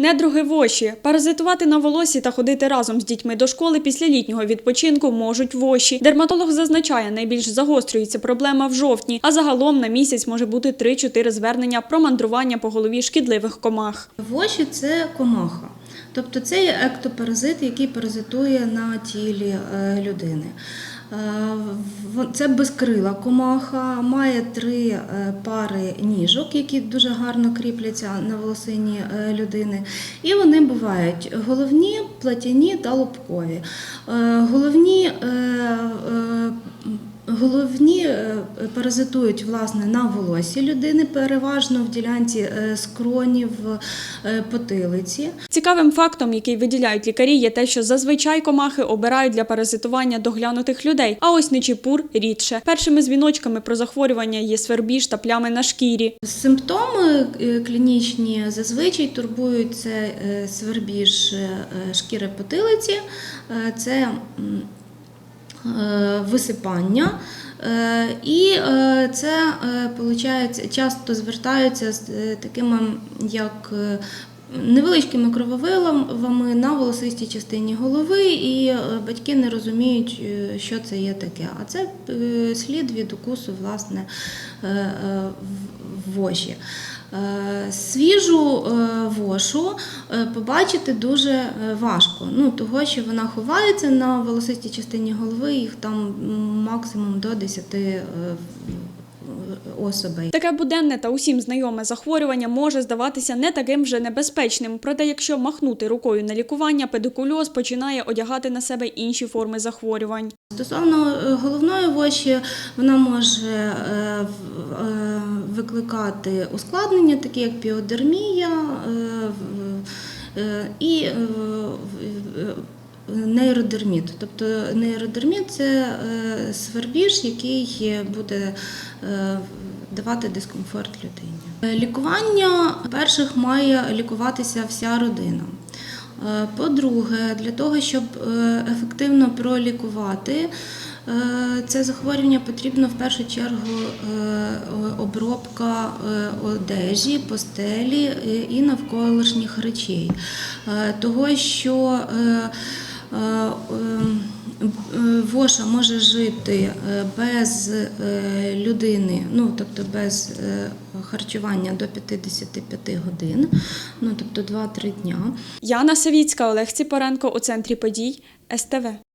Недруги воші. Паразитувати на волосі та ходити разом з дітьми до школи після літнього відпочинку можуть воші. Дерматолог зазначає, найбільш загострюється проблема в жовтні, а загалом на місяць може бути 3-4 звернення про мандрування по голові шкідливих комах. Воші це комаха. Тобто це є ектопаразит, який паразитує на тілі е, людини. Е, Це безкрила комаха, має три е, пари ніжок, які дуже гарно кріпляться на волосині людини. І вони бувають головні, платяні та лобкові. Головні Головні е, паразитують власне на волосі людини, переважно в ділянці е, скронів, е, потилиці. Цікавим фактом, який виділяють лікарі, є те, що зазвичай комахи обирають для паразитування доглянутих людей, а ось нечіпур рідше. Першими дзвіночками про захворювання є свербіж та плями на шкірі. Симптоми клінічні зазвичай турбують це е, свербіж шкіри потилиці, це висипання. е, І е, це е, получається, часто звертаються з е, такими як е, невеличкими крововиливами на волосистій частині голови, і е, батьки не розуміють, е, що це є таке. А це е, слід від укусу власне е, е, воші. Е, Свіжу е, вошу е, побачити дуже важко. Ну, того, що вона ховається на волосистій частині голови, їх там максимум до 10 е, особей. Таке буденне та усім знайоме захворювання може здаватися не таким вже небезпечним. Проте, якщо махнути рукою на лікування, педикульоз починає одягати на себе інші форми захворювань. Стосовно е, головної воші, вона може е, е, викликати ускладнення, такі як піодермія і нейродерміт. Тобто нейродерміт це е, свербіж, який буде е, давати дискомфорт людині. Е, Лікування перших має лікуватися вся родина. По-друге, для того, щоб ефективно пролікувати це захворювання, потрібно в першу чергу обробка одежі, постелі і навколишніх речей. Того, що Воша може жити е, без е, людини, ну тобто без е, харчування до 55 годин, ну тобто 2-3 дня. Яна Савіцька, Олег Ціпоренко у центрі подій СТВ.